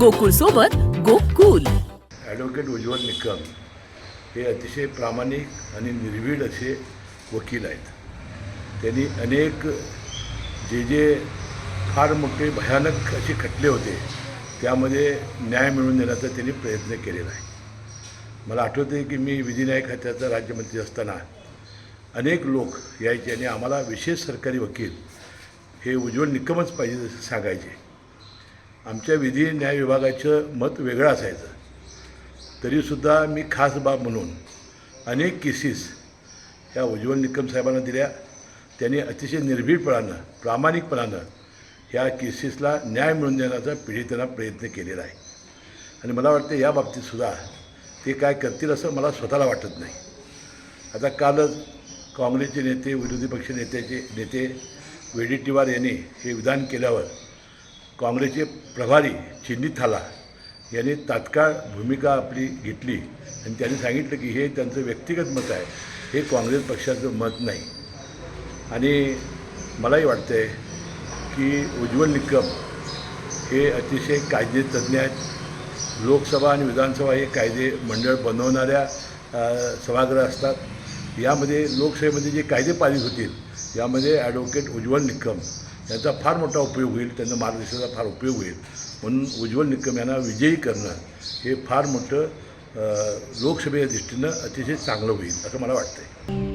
गोकुळ सोबत गोकुल. ॲडव्होकेट उज्ज्वल निकम हे अतिशय प्रामाणिक आणि निर्भीड असे वकील आहेत. त्यांनी अनेक जे जे फार मोठे भयानक असे खटले होते त्यामध्ये न्याय मिळवून देण्याचा त्यांनी प्रयत्न केलेला आहे. मला आठवते की मी विधिन्याय खात्याचा राज्यमंत्री असताना अनेक लोक यायचे आणि आम्हाला विशेष सरकारी वकील हे उज्ज्वल निकमच पाहिजे असं सांगायचे. आमच्या विधी न्याय विभागाचं मत वेगळं असायचं. तरीसुद्धा मी खास बाब म्हणून अनेक केसेस ह्या उज्ज्वल निकम साहेबांना दिल्या. त्यांनी अतिशय निर्भीडपणानं प्रामाणिकपणानं ह्या केसेसला न्याय मिळवून देण्याचा पीडितांना प्रयत्न केलेला आहे. आणि मला वाटतं या बाबतीतसुद्धा ते काय करतील असं मला स्वतःला वाटत नाही. आता कालच काँग्रेसचे नेते विरोधी पक्ष नेत्याचे नेते वेडीटीवार यांनी हे विधान केल्यावर काँग्रेसचे प्रभारी चिन्नी थाला यांनी तात्काळ भूमिका आपली घेतली आणि त्यांनी सांगितलं की हे त्यांचं व्यक्तिगत मत आहे. हे काँग्रेस पक्षाचं मत नाही. आणि मलाही वाटतं आहे की उज्ज्वल निकम हे अतिशय कायदेतज्ञ आहेत. लोकसभा आणि विधानसभा हे कायदे मंडळ बनवणाऱ्या सभागृह असतात. यामध्ये लोकसभेमध्ये जे कायदे पारित होतील यामध्ये ॲडव्होकेट उज्ज्वल निकम यांचा फार मोठा उपयोग होईल त्यांना मार्गदर्शनाचा फार उपयोग होईल. म्हणून उज्ज्वल निकम यांना विजयी करणं हे फार मोठं लोकसभेच्या दृष्टीनं अतिशय चांगलं होईल असं मला वाटतं आहे